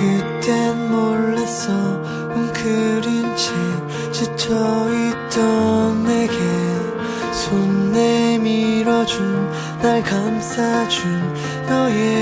그땐 몰랐어 웅크린 채 지쳐있던 내게 손 내밀어준 날 감싸준 너의